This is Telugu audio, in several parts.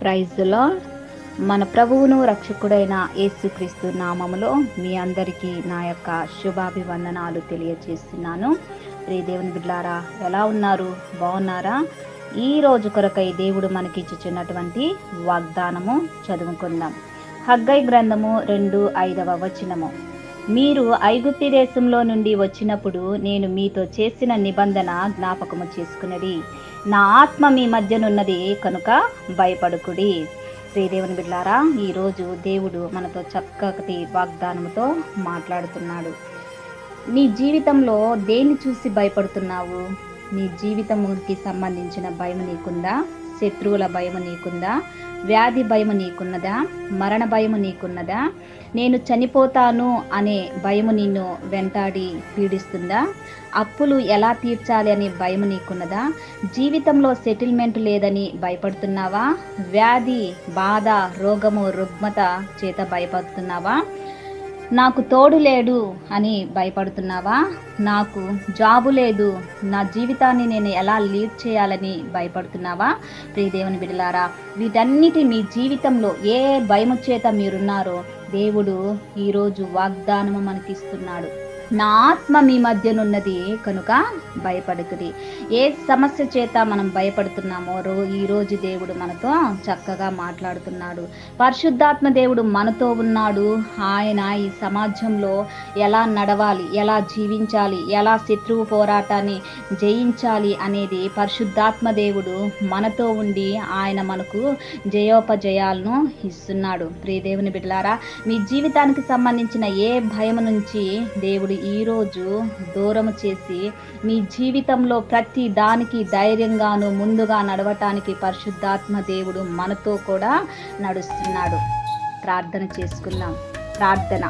ప్రైజ్లో మన ప్రభువును రక్షకుడైన యేసుక్రీస్తు నామములో మీ అందరికీ నా యొక్క శుభాభివందనాలు తెలియజేస్తున్నాను. రే దేవుని బిడ్లారా ఎలా ఉన్నారు? బాగున్నారా? ఈ రోజు కొరకై దేవుడు మనకి ఇచ్చుచున్నటువంటి వాగ్దానము చదువుకుందాం. హగ్గై గ్రంథము రెండు ఐదవ వచనము. మీరు ఐగుప్తి దేశంలో నుండి వచ్చినప్పుడు నేను మీతో చేసిన నిబంధన జ్ఞాపకము చేసుకున్నది. నా ఆత్మ మీ మధ్యనున్నది కనుక భయపడుకుడి. శ్రీదేవుని బిడ్లారా ఈరోజు దేవుడు మనతో చక్కటి వాగ్దానంతో మాట్లాడుతున్నాడు. నీ జీవితంలో దేన్ని చూసి భయపడుతున్నావు? నీ జీవితముకి సంబంధించిన భయం నీకుందా? శత్రువుల భయం నీకుందా? వ్యాధి భయం నీకున్నదా? మరణ భయము నీకున్నదా? నేను చనిపోతాను అనే భయము నిన్ను వెంటాడి పీడిస్తుందా? అప్పులు ఎలా తీర్చాలి అనే భయం నీకున్నదా? జీవితంలో సెటిల్మెంట్ లేదని భయపడుతున్నావా? వ్యాధి బాధ రోగము రుగ్మత చేత భయపడుతున్నావా? నాకు తోడు లేడు అని భయపడుతున్నావా? నాకు జాబు లేదు. నా జీవితాన్ని నేను ఎలా లీడ్ చేయాలని భయపడుతున్నావా? ప్రియదేవుని బిడలారా వీటన్నిటి మీ జీవితంలో ఏ భయము చేత మీరున్నారో దేవుడు ఈరోజు వాగ్దానము మనకిస్తున్నాడు. నా ఆత్మ మీ మధ్యనున్నది కనుక భయపడుతుంది. ఏ సమస్య చేత మనం భయపడుతున్నామో రో ఈరోజు దేవుడు మనతో చక్కగా మాట్లాడుతున్నాడు. పరిశుద్ధాత్మ దేవుడు మనతో ఉన్నాడు. ఆయన ఈ సమాజంలో ఎలా నడవాలి ఎలా జీవించాలి ఎలా శత్రువు పోరాటాన్ని జయించాలి అనేది పరిశుద్ధాత్మ దేవుడు మనతో ఉండి ఆయన మనకు జయోపజయాలను ఇస్తున్నాడు. ప్రియదేవుని బిడ్డలారా మీ జీవితానికి సంబంధించిన ఏ భయం నుంచి దేవుడు ఈరోజు దూరం చేసి మీ జీవితంలో ప్రతి దానికి ధైర్యంగాను ముందుగా నడవటానికి పరిశుద్ధాత్మ దేవుడు మనతో కూడా నడుస్తున్నాడు. ప్రార్థన చేసుకుందాం. ప్రార్థన.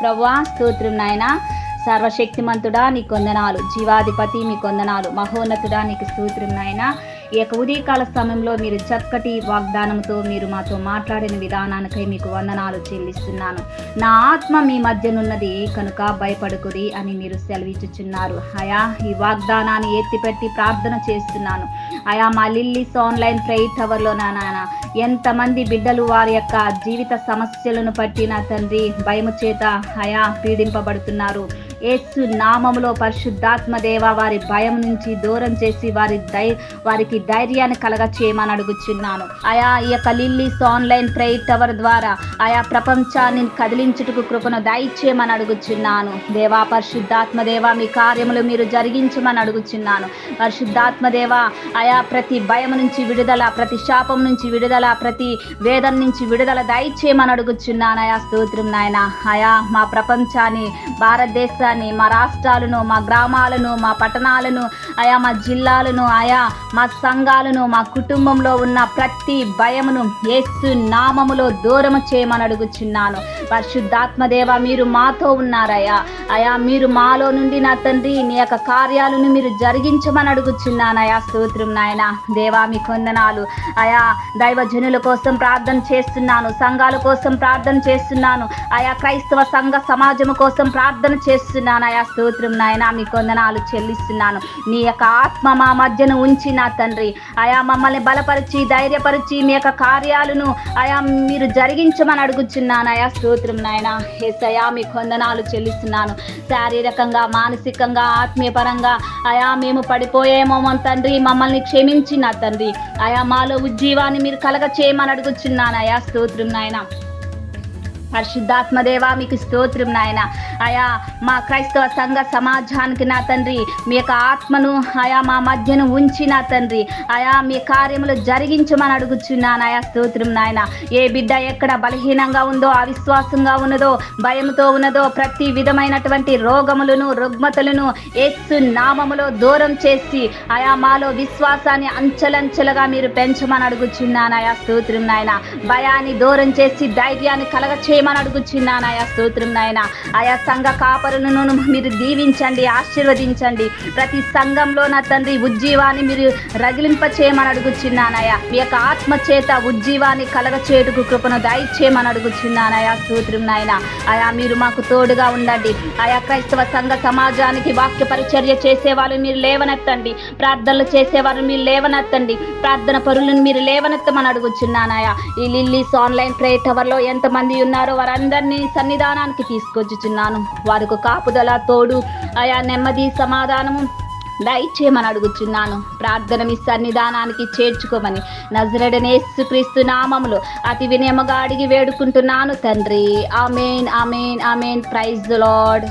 ప్రభా స్తోత్రం నాయన. సర్వశక్తిమంతుడా నీ కొందనాలు. జీవాధిపతి మీ కొందనాలు. మహోన్నతుడా నీకు స్తోత్రం నాయన. ఈ యొక్క ఉదయకాల సమయంలో మీరు చక్కటి వాగ్దానంతో మీరు మాతో మాట్లాడిన విధానానికై మీకు వందనాలు చెల్లిస్తున్నాను. నా ఆత్మ మీ మధ్యనున్నది కనుక భయపడుకుది అని మీరు సెలవిచ్చుచున్నారు. అయా ఈ వాగ్దానాన్ని ఎత్తిపెట్టి ప్రార్థన చేస్తున్నాను. అయా మా లిల్లీస్ ఆన్లైన్ ప్రేయర్ టవర్లో నా నాన్న ఎంతమంది బిడ్డలు వారి యొక్క జీవిత సమస్యలను పట్టిన తండ్రి భయము చేత హయా పీడింపబడుతున్నారు. ఏసు నామములో పరిశుద్ధాత్మదేవ వారి భయం నుంచి దూరం చేసి వారి దై వారికి ధైర్యాన్ని కలగ చేయమని అడుగుచున్నాను. ఆయా ఈ యొక్క లిల్లీస్ ఆన్లైన్ ప్రేయర్ టవర్ ద్వారా ఆయా ప్రపంచాన్ని కదిలించుటకు కృపను దయచేయమని అడుగుచున్నాను. దేవా పరిశుద్ధాత్మదేవ మీ కార్యములు మీరు జరిగించమని అడుగుచున్నాను. పరిశుద్ధాత్మదేవ ఆయా ప్రతి భయం నుంచి విడుదల ప్రతి శాపం నుంచి విడుదల ప్రతి వేదం నుంచి విడుదల దయచేయమని అడుగుచున్నాను. ఆయా స్తోత్రం నాయన. ఆయా మా ప్రపంచాన్ని భారతదేశాన్ని మా రాష్ట్రాలను మా గ్రామాలను మా పట్టణాలను ఆయా మా జిల్లాలను ఆయా మా సంఘాలను మా కుటుంబంలో ఉన్న ప్రతి భయమును ఏసు నామములో దూరము చేయమని అడుగుచున్నాను. పరిశుద్ధాత్మ దేవ మీరు మాతో ఉన్నారయ్యా. అయా మీరు మాలో నుండి నా తండ్రి నీ యొక్క కార్యాలను మీరు జరిగించమని అడుగుచున్నాను స్తోత్రం నాయన. దేవా మీ కొందనాలు అయా దైవజనుల కోసం ప్రార్థన చేస్తున్నాను సంఘాల కోసం ప్రార్థన చేస్తున్నాను. ఆయా క్రైస్తవ సంఘ సమాజం కోసం ప్రార్థన చేస్తున్నాను ఆయా స్తోత్రం నాయన మీ కొందనాలు చెల్లిస్తున్నాను. నీ యొక్క ఆత్మ మా మధ్యన ఉంచి నా తండ్రి. ఆయా మమ్మల్ని బలపరిచి ధైర్యపరిచి మీ యొక్క కార్యాలను ఆయా మీరు జరిగించమని అడుగుచున్నాను ఆయా స్తోత్రం నాయన. ఏసయా మీ కొందనాలు చెల్లిస్తున్నాను. శారీరకంగా మానసికంగా ఆత్మీయపరంగా. అయా మేము పడిపోయేమో మన తండ్రి మమ్మల్ని క్షమించి నా తండ్రి. అయా మాలో ఉజ్జీవాన్ని మీరు కలగ చేయమని అడుగుచున్నాను. అయా స్తోత్రం నాయన. పరిశుద్ధాత్మదేవా మీకు స్తోత్రం నాయన. ఆయా మా క్రైస్తవ సంఘ సమాజానికి నా తండ్రి మీ యొక్క ఆత్మను ఆయా మా మధ్యను ఉంచి నా తండ్రి. ఆయా మీ కార్యములు జరిగించమని అడుగుచున్నాను ఆయా స్తోత్రం నాయన. ఏ బిడ్డ ఎక్కడ బలహీనంగా ఉందో అవిశ్వాసంగా ఉన్నదో భయంతో ఉన్నదో ప్రతి విధమైనటువంటి రోగములను రుగ్మతలను ఎత్తు నామములో దూరం చేసి ఆయా మాలో విశ్వాసాన్ని అంచెలంచెలుగా మీరు పెంచమని అడుగుచున్నాను ఆయా స్తోత్రం నాయన. భయాన్ని దూరం చేసి ధైర్యాన్ని కలగచే చేయమని అడుగుచున్నా నాయా స్తోత్రం నాయన. ఆయా సంఘ కాపరులను మీరు దీవించండి ఆశీర్వదించండి. ప్రతి సంఘంలో నా తండ్రి ఉజ్జీవాన్ని మీరు రగిలింప చేయమని అడుగుచున్నానయా మీ యొక్క ఆత్మ చేత ఉజ్జీవాన్ని కలగ చేటుకు కృపను దయచేయమని అడుగుచున్నానయా సూత్రం నాయన. ఆయా మీరు మాకు తోడుగా ఉండండి. ఆయా క్రైస్తవ సంఘ సమాజానికి వాక్య పరిచర్య చేసేవారు మీరు లేవనెత్తండి. ప్రార్థనలు చేసేవారు మీరు లేవనెత్తండి. ప్రార్థన పరులను మీరు లేవనెత్తమని అడుగుచున్నానయా ఈ లిల్లీస్ ఆన్లైన్ ప్రే టవర్లో ఎంతమంది ఉన్నారో? వారందరినీ సన్నిధానానికి తీసుకొచ్చుచున్నాను. వారికి కాపుదల తోడు ఆయా నెమ్మది సమాధానము దయచేయమని అడుగుచున్నాను. ప్రార్థన మీ సన్నిధానానికి చేర్చుకోమని నజరడనేసుక్రీస్తు నామములు అతి వినయముగా అడిగి వేడుకుంటున్నాను తండ్రి. Amen amen amen. Praise Lord.